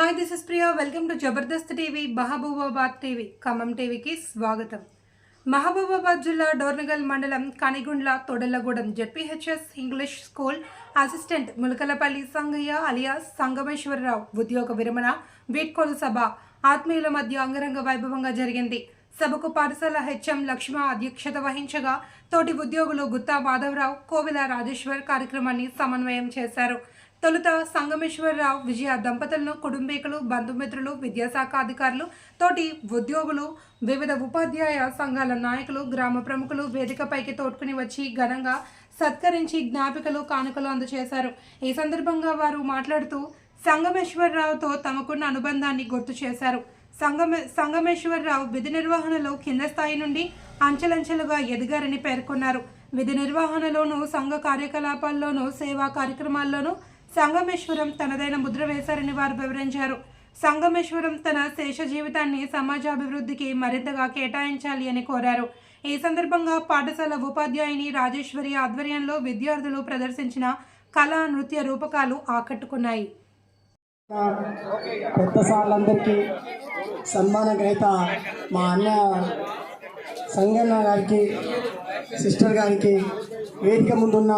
Hi this is Priya welcome to Jabardasth TV Mahabubabad TV Khammam టీవీకి స్వాగతం. మహబూబాబాద్ జిల్లా డోర్నగల్ మండలం Kanigundla Thodalagudem ZPHS English school assistant Mulakalapalli Sangaiah alias Sangameswararao ఉద్యోగ విరమణ వీడ్కోలు సభ ఆత్మీయుల మధ్య అంగరంగ వైభవంగా జరిగింది. సభకు పాఠశాల హెచ్ఎం లక్ష్మ అధ్యక్షత వహించగా తోటి ఉద్యోగులు గుత్తా మాధవరావు కోవిల రాజేశ్వర్ కార్యక్రమాన్ని సమన్వయం చేశారు. తొలుత సంగమేశ్వరరావు విజయ దంపతులను కుటుంబీకులు బంధుమిత్రులు విద్యాశాఖ అధికారులు తోటి ఉద్యోగులు వివిధ ఉపాధ్యాయ సంఘాల నాయకులు గ్రామ ప్రముఖులు వేదికపైకి తోడ్కుని వచ్చి ఘనంగా సత్కరించి జ్ఞాపికలు కానుకలు అందజేశారు. ఈ సందర్భంగా వారు మాట్లాడుతూ సంగమేశ్వరరావుతో తమకున్న అనుబంధాన్ని గుర్తు చేశారు. సంగమే సంగమేశ్వరరావు విధి నిర్వహణలో కింద స్థాయి నుండి అంచెలంచెలుగా ఎదిగారని పేర్కొన్నారు. విధి నిర్వహణలోనూ సంఘ కార్యకలాపాల్లోనూ సేవా కార్యక్రమాల్లోనూ సంగమేశ్వరం తనదైన ముద్ర వేశారని వారు వివరించారు. సంగమేశ్వరం తన శేష జీవితాన్ని సమాజాభివృద్ధికి మరింతగా కేటాయించాలి అని కోరారు. ఈ సందర్భంగా పాఠశాల ఉపాధ్యాయుని రాజేశ్వరి ఆధ్వర్యంలో విద్యార్థులు ప్రదర్శించిన కళా నృత్య రూపకాలు ఆకట్టుకున్నాయి. పెద్ద సార్లందరికీ సన్మాన గ్రహీత మా అన్న సంగన్న గారికి సిస్టర్ గారికి వేదిక ముందున్న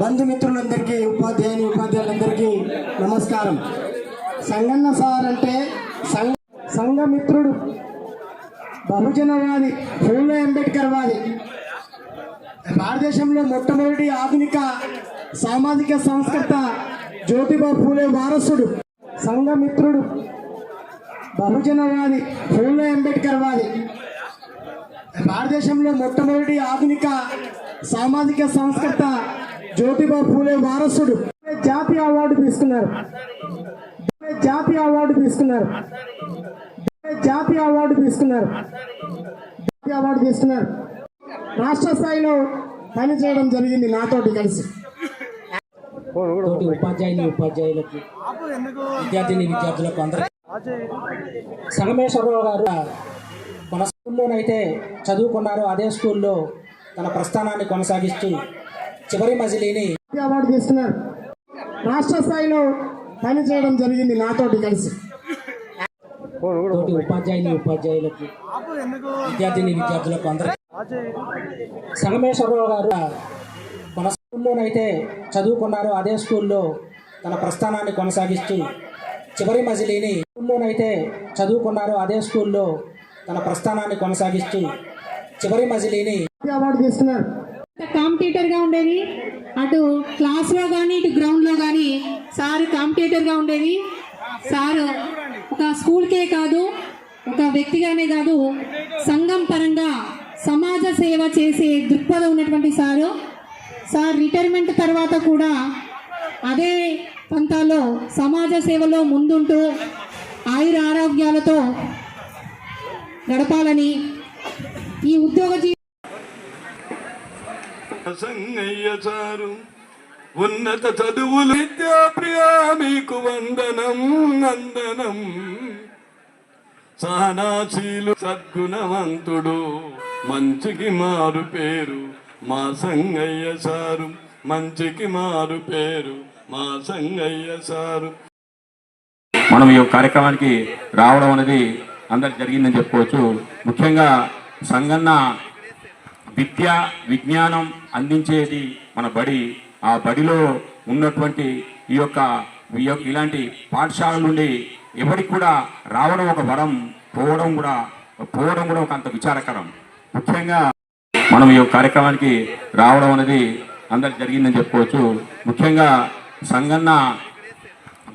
బంధుమిత్రులందరికీ ఉపాధ్యాయుని ఉపాధ్యాయులందరికీ నమస్కారం. సంగన్న సార్ అంటే సంఘ సంఘమిత్రుడు బహుజనవాది ఫూలో అంబేద్కర్ వాది. భారతదేశంలో మొట్టమొదటి ఆధునిక సామాజిక సంస్కర్త జ్యోతిబా పూలే వారసుడు సంఘమిత్రుడు బహుజనవాది ఫూలో అంబేద్కర్ వాది. భారతదేశంలో మొట్టమొదటి ఆధునిక సామాజిక సంస్కర్త జ్యోతిబా ఫూలే వారసుడు. జాతీయ అవార్డు తీసుకున్నారు. జాతీయ అవార్డు తీసుకున్నారు. జాతీయ అవార్డు తీసుకున్నారు. జాతీయ అవార్డు తీసుకున్నారు. రాష్ట్ర స్థాయిలో పనిచేయడం జరిగింది నాతోటి కలిసి. ఉపాధ్యాయుని ఉపాధ్యాయులకు విద్యార్థిని విద్యార్థులకు అందరికీ. సంగమేశ్వరరావు గారు మన స్కూల్లోనైతే చదువుకున్నారో అదే స్కూల్లో తన ప్రస్థానాన్ని కొనసాగిస్తూ చివరి మజిలీని అవార్డు తీసుకున్నారు రాష్ట్ర స్థాయిలో పనిచేయడం జరిగింది నాతోటి కలిసి. తోటి ఉపాధ్యాయుని ఉపాధ్యాయులకు విద్యార్థిని విద్యార్థులకు అందరికీ. సంగమేశ్వరరావు గారు మన స్కూల్లోనైతే చదువుకున్నారో అదే స్కూల్లో తన ప్రస్థానాన్ని కొనసాగిస్తూ చివరి మజిలీని స్కూల్లోనైతే చదువుకున్నారో అదే స్కూల్లో తన ప్రస్థానాన్ని కొనసాగిస్తూ చివరి మజిలీని అవార్డు తీసుకున్నారు కాంపిటేటర్గా ఉండేది. అటు క్లాస్లో కానీ ఇటు గ్రౌండ్లో కానీ సార్ కాంపిటేటర్గా ఉండేది. సార్ ఒక స్కూల్కే కాదు ఒక వ్యక్తిగానే కాదు సంఘం పరంగా సమాజ సేవ చేసే దృక్పథం ఉన్నటువంటి సారు. సార్ రిటైర్మెంట్ తర్వాత కూడా అదే పంతాలో సమాజ సేవలో ముందుంటూ ఆయుర ఆరోగ్యాలతో గడపాలని ఈ ఉద్యోగ సంగయ్య చారు ఉన్నత చదువులు. విద్యాప్రియా మీకు వందనం నందనం సహనాశీలు సద్గుణవంతుడు. మంచికి మారు పేరు మా సంగయ్య సారు. మంచికి మారు పేరు మా సంగయ్య సారు. మనం ఈ కార్యక్రమానికి రావడం అనేది అందరికి జరిగిందని చెప్పుకోవచ్చు. ముఖ్యంగా సంగన్న విద్య విజ్ఞానం అందించేది మన బడి. ఆ బడిలో ఉన్నటువంటి ఈ యొక్క ఈ యొక్క ఇలాంటి పాఠశాల నుండి ఎవరికి కూడా రావడం ఒక వరం పోవడం కూడా పోవడం కూడా ఒక అంత విచారకరం. ముఖ్యంగా మనం ఈ కార్యక్రమానికి రావడం అనేది అందరికి జరిగిందని చెప్పుకోవచ్చు. ముఖ్యంగా సంగన్న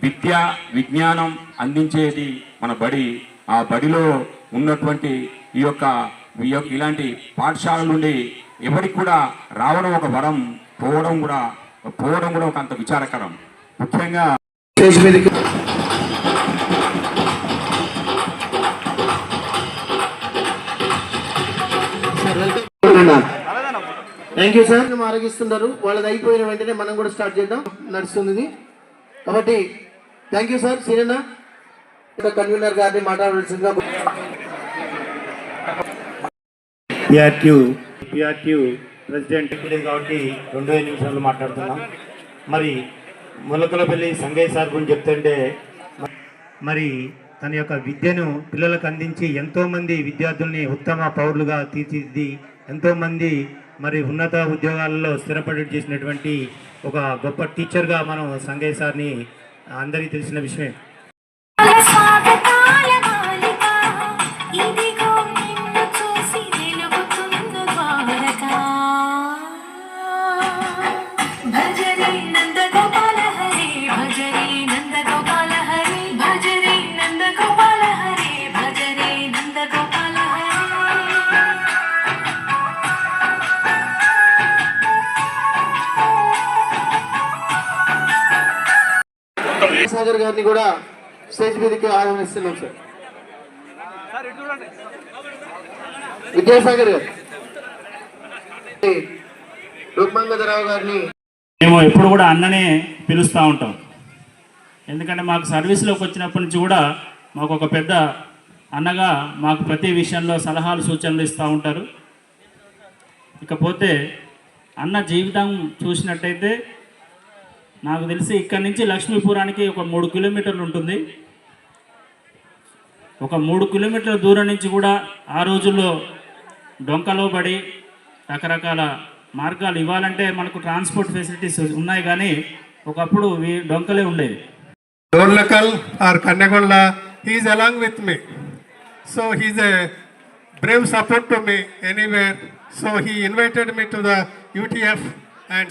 విద్య విజ్ఞానం అందించేది మన బడి. ఆ బడిలో ఉన్నటువంటి ఈ యొక్క ఈ యొక్క ఇలాంటి పాఠశాల నుండి ఎవరికి కూడా రావడం ఒక వరం పోవడం కూడా పోవడం కూడా ఒక అంత విచారకరం. ముఖ్యంగా థ్యాంక్ యూ సార్. ఆరగిస్తున్నారు. వాళ్ళది అయిపోయిన వెంటనే మనం కూడా స్టార్ట్ చేద్దాం. నడుస్తుంది. కాబట్టి thank you sir. Seenanna. Convener గారిని మాట్లాడాల్సిందిగా పిఆర్క్యూ పిఆర్క్యూ ప్రెసిడెంట్. ఇప్పుడే కాబట్టి రెండు ఐదు నిమిషాలు మాట్లాడుతున్నాం. మరి ములకలపల్లి సంగయ్య సార్ గురించి చెప్తుంటే మరి తన యొక్క విద్యను పిల్లలకు అందించి ఎంతోమంది విద్యార్థుల్ని ఉత్తమ పౌరులుగా తీర్చిదిద్ది ఎంతోమంది మరి ఉన్నత ఉద్యోగాలలో స్థిరపడి చేసినటువంటి ఒక గొప్ప టీచర్గా మనం సంగయ్య సార్ని అందరికీ తెలిసిన విషయమే. సాగర్ గారిని కూడా స్టేజ్ మీదకి ఆహ్వానిస్తున్నాం సార్. విద్యాసాగర్ గారు. రూపమంగధరావు గారిని మేము ఎప్పుడు కూడా అన్ననే పిలుస్తూ ఉంటాం. ఎందుకంటే మాకు సర్వీస్లోకి వచ్చినప్పటి నుంచి కూడా మాకు ఒక పెద్ద అన్నగా మాకు ప్రతి విషయంలో సలహాలు సూచనలు ఇస్తూ ఉంటారు. ఇకపోతే అన్న జీవితం చూసినట్టయితే నాకు తెలిసి ఇక్కడి నుంచి లక్ష్మీపురానికి ఒక మూడు కిలోమీటర్లు ఉంటుంది. ఒక మూడు కిలోమీటర్ల దూరం నుంచి కూడా ఆ రోజుల్లో డొంకలో పడి రకరకాల మార్గాలు ఇవ్వాలంటే మనకు ట్రాన్స్పోర్ట్ ఫెసిలిటీస్ ఉన్నాయి కానీ ఒకప్పుడు డొంకలే ఉండేవి Dornakal or Kannagonda, he is along with me. So support to me anywhere. So he me me to he invited me to the UTF and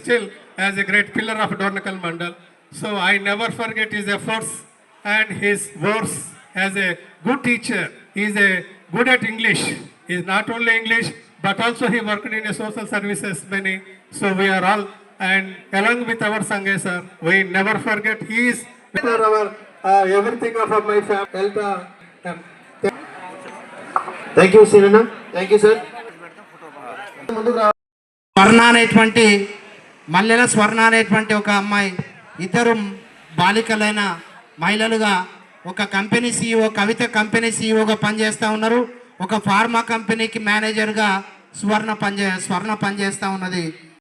still as a great pillar of Dornakal Mandal. So I never forget his efforts and his words as a good teacher. He is a good at English. He is not only English, but also he worked in a social services many. So we are all and along with our Sangay sir, we never forget he is for our uh, everything of my family. Uh, um, thank you Seenanna thank you sir ముందుకు అనేటువంటి మల్లెల స్వర్ణ అనేటువంటి ఒక అమ్మాయి ఇద్దరు బాలికలైన మహిళలుగా ఒక company CEO Kavitha company సీఈఓగా పనిచేస్తూ ఉన్నారు. ఒక ఫార్మా కంపెనీకి మేనేజర్గా స్వర్ణ పనిచే స్వర్ణ పనిచేస్తూ ఉన్నది.